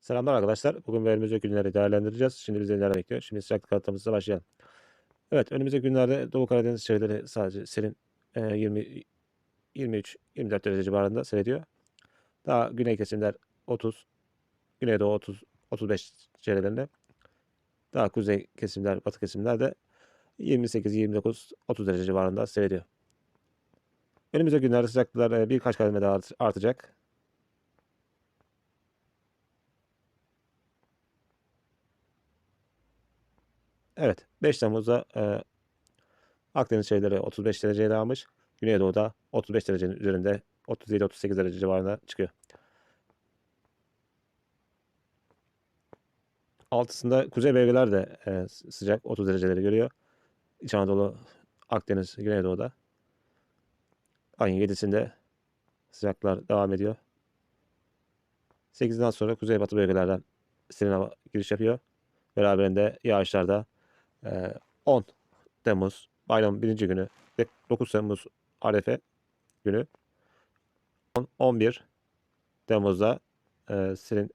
Selamlar arkadaşlar. Bugün önümüzdeki günleri değerlendireceğiz. Şimdi bizi neler bekliyor? Şimdi sıcaklık haritamızla başlayalım. Evet, önümüzdeki günlerde Doğu Karadeniz çevreleri sadece serin e, 20 23 24 derece civarında seyrediyor. Daha güney kesimler 30, güneydoğu 30 35 çevrelerinde. Daha kuzey kesimler, batı kesimler de 28 29 30 derece civarında seyrediyor. Önümüzdeki günlerde sıcaklıklar e, birkaç kademe daha art- artacak. Evet, 5 Temmuz'da e, Akdeniz şehirleri 35 dereceye dayanmış. Güneydoğu'da 35 derecenin üzerinde 37-38 derece civarında çıkıyor. Altısında kuzey bölgeler de e, sıcak 30 dereceleri görüyor. İç Anadolu, Akdeniz, Güneydoğu'da. Ayın 7'sinde sıcaklar devam ediyor. 8'den sonra kuzeybatı bölgelerden serin hava giriş yapıyor. Beraberinde yağışlar da e, 10 Temmuz bayramın birinci günü ve 9 Temmuz Arefe günü 10 11 Temmuz'da e, serin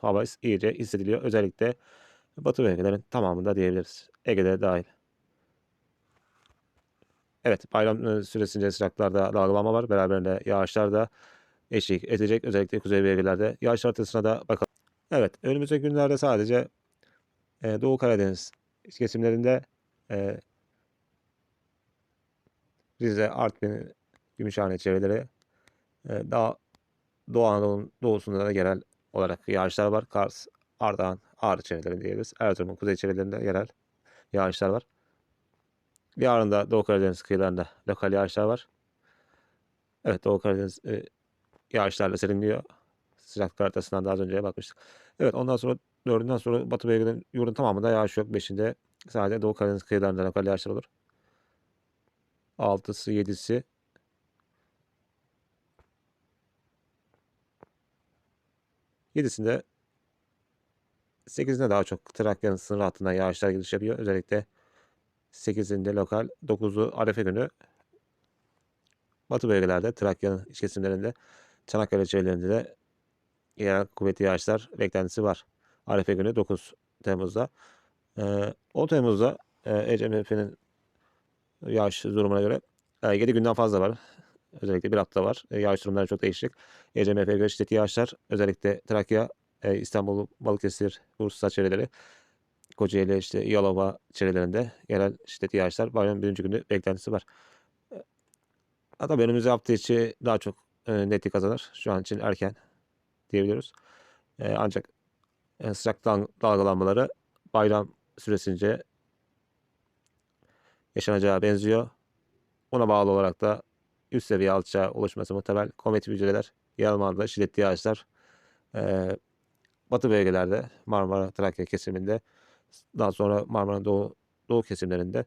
hava iyice hissediliyor. Özellikle batı bölgelerin tamamında diyebiliriz. Ege'de dahil. Evet, bayram e, süresince sıcaklarda dalgalanma var. Beraberinde yağışlar da eşlik edecek. Özellikle kuzey bölgelerde. Yağış haritasına da bakalım. Evet, önümüzdeki günlerde sadece e, Doğu Karadeniz kesimlerinde e, Rize, Artvin, Gümüşhane çevreleri e, daha Doğu Anadolu'nun doğusunda da yerel olarak yağışlar var. Kars, Ardahan, Ağrı çevrelerinde diyebiliriz. Erzurum'un kuzey çevrelerinde yerel yağışlar var. Yarın da Doğu Karadeniz kıyılarında lokal yağışlar var. Evet Doğu Karadeniz e, yağışlarla serinliyor. Sıcaklık haritasından daha az önce bakmıştık. Evet ondan sonra dördünden sonra Batı bölgelerin yurdun tamamında yağış yok. Beşinde sadece Doğu Karadeniz kıyılarında lokal yağışlar olur. Altısı, yedisi. Yedisinde sekizinde daha çok Trakya'nın sınır hattından yağışlar giriş yapıyor. Özellikle 8'inde lokal, 9'u Arefe günü batı bölgelerde, Trakya'nın iç kesimlerinde, Çanakkale çevrelerinde de yerel kuvvetli yağışlar beklentisi var. Arefe günü 9 Temmuz'da. Ee, 10 Temmuz'da e, ECMF'nin yağış durumuna göre e, 7 günden fazla var. Özellikle bir hafta var. E, yağış durumları çok değişik. ECMF'ye göre şiddetli yağışlar özellikle Trakya, e, İstanbul, Balıkesir, Bursa çevreleri, Kocaeli, işte Yalova çevrelerinde yerel şiddetli yağışlar bayramın birinci günü beklentisi var. E, Hatta önümüzdeki hafta içi daha çok e, netlik kazanır. Şu an için erken diyebiliyoruz. E, ancak e, sıcak dal- dalgalanmaları bayram süresince yaşanacağı benziyor. Ona bağlı olarak da üst seviye alçağı oluşması muhtemel. Komet hücreler, Yalmağ'da şiddetli yağışlar, e, batı bölgelerde, Marmara, Trakya kesiminde, daha sonra Marmara'nın doğu, doğu kesimlerinde,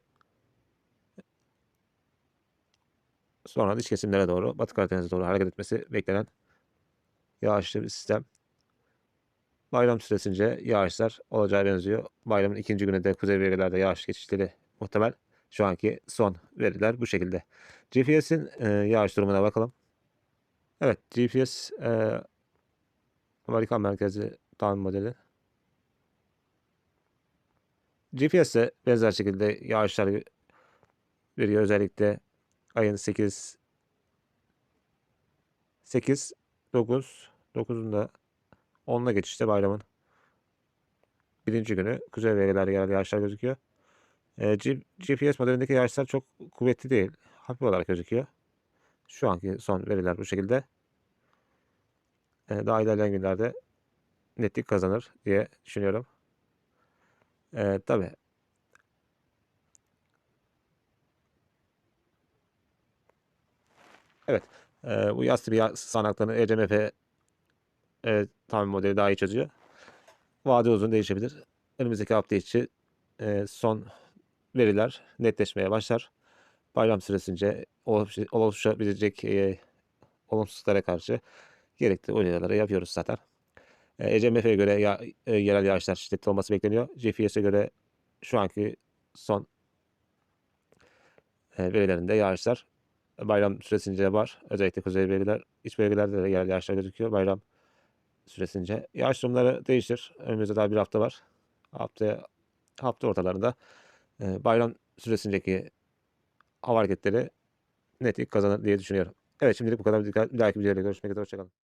sonra dış kesimlere doğru, Batı Karadeniz'e doğru hareket etmesi beklenen yağışlı bir sistem. Bayram süresince yağışlar olacağı benziyor. Bayramın ikinci günü de kuzey bölgelerde yağış geçişleri muhtemel. Şu anki son veriler bu şekilde. GPS'in e, yağış durumuna bakalım. Evet, GPS e, Amerikan merkezli tahmin modeli. GPS benzer şekilde yağışlar veriyor. Özellikle ayın 8 8 9 9'unda 10'la geçişte bayramın birinci günü kuzey bölgelerde yerel yağışlar gözüküyor. E, G- GPS modelindeki yağışlar çok kuvvetli değil. Hafif olarak gözüküyor. Şu anki son veriler bu şekilde. E, daha ilerleyen günlerde netlik kazanır diye düşünüyorum. E, tabii evet. E, bu yaz tipi yağ- sağanaklarını ECMF e, tahmin modeli daha iyi çözüyor. Vade uzun değişebilir. Önümüzdeki hafta içi e, son veriler netleşmeye başlar. Bayram süresince oluş- oluşabilecek e, olumsuzluklara karşı gerekli uyarıları yapıyoruz zaten. E, ECMF'ye göre ya, e, yerel yağışlar şiddetli olması bekleniyor. GPS'e göre şu anki son e, verilerinde yağışlar bayram süresince var. Özellikle kuzey bölgeler, iç bölgelerde de yerel yağışlar gözüküyor. Bayram süresince. Yağış durumları değişir. Önümüzde daha bir hafta var. Haftaya hafta ortalarında e, bayram süresindeki hava hareketleri netlik kazanır diye düşünüyorum. Evet şimdilik bu kadar. Bir dahaki videoda görüşmek üzere. Hoşçakalın.